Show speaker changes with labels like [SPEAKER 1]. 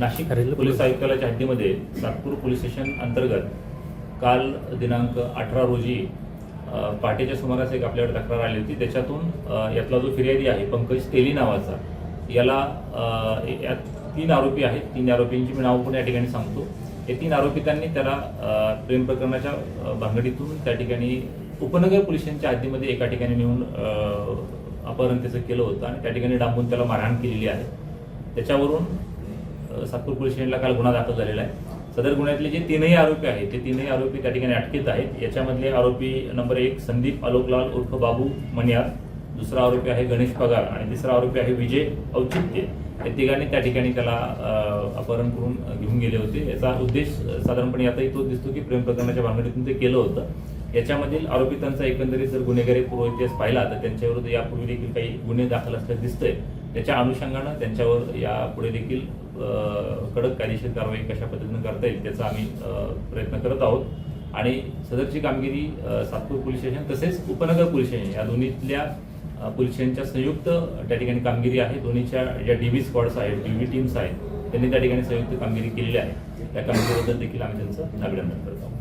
[SPEAKER 1] Nashik police आयुक्तालयाच्या हद्दीमध्ये Nagpur police station अंतर्गत काल दिनांक अठरा रोजी पहाटेच्या सुमारास एक आपल्याकडे तक्रार आली होती. त्याच्यातून यातला जो फिर्यादी आहे पंकज तेली नावाचा याला यात तीन आरोपी आहेत. तीन आरोपींची मी नावं पण या ठिकाणी सांगतो. हे तीन आरोपितांनी त्याला प्रेम प्रकरणाच्या अ, भानगडीतून त्या ठिकाणी उपनगर पोलीस स्टेशनच्या हद्दीमध्ये एका ठिकाणी नेऊन अपहरण त्याचं केलं होतं आणि त्या ठिकाणी डांबून त्याला मारहाण केलेली आहे. त्याच्यावरून सातपूर पोलीस स्टेशनला काल गुन्हा दाखल झालेला आहे. सदर गुन्ह्यातले जे तीनही आरोपी आहेत ते तीनही आरोपी त्या ठिकाणी अटकेत आहेत. याच्यामधले आरोपी नंबर एक संदीप आलोकलाल उर्फ बाबू मनियार दुसरा आरोपी आहे गणेश पगार आणि तिसरा आरोपी आहे विजय औचित्य. या तिघांनी त्या ठिकाणी त्याला अपहरण करून घेऊन गेले होते. याचा उद्देश साधारणपणे आताही तो दिसतो की प्रेम प्रकरणाच्या भानगडीतून ते केलं होतं. याच्यामधील आरोपितांचा एकंदरीत जर गुन्हेगारी पूर्व इतिहास पाहिला तर त्यांच्याविरुद्ध यापूर्वी देखील काही गुन्हे दाखल असल्याचं दिसतंय. त्याच्या अनुषंगानं त्यांच्यावर यापुढे देखील कडक कायदेशीर कारवाई कशा पद्धतीनं करता येईल त्याचा आम्ही प्रयत्न करत आहोत. आणि सदरची कामगिरी सातपूर पोलीस स्टेशन तसेच उपनगर पोलीस स्टेशन या दोन्हीतल्या पोलीस स्टेशनच्या संयुक्त त्या ठिकाणी कामगिरी आहे. दोन्हीच्या ज्या डीबी स्क्वॉड्स आहेत डीबी टीम्स आहेत त्यांनी त्या ठिकाणी संयुक्त कामगिरी केलेली आहे. त्या कामगिरीबद्दल देखील आम्ही त्यांचं अभिनंदन करत. आहोत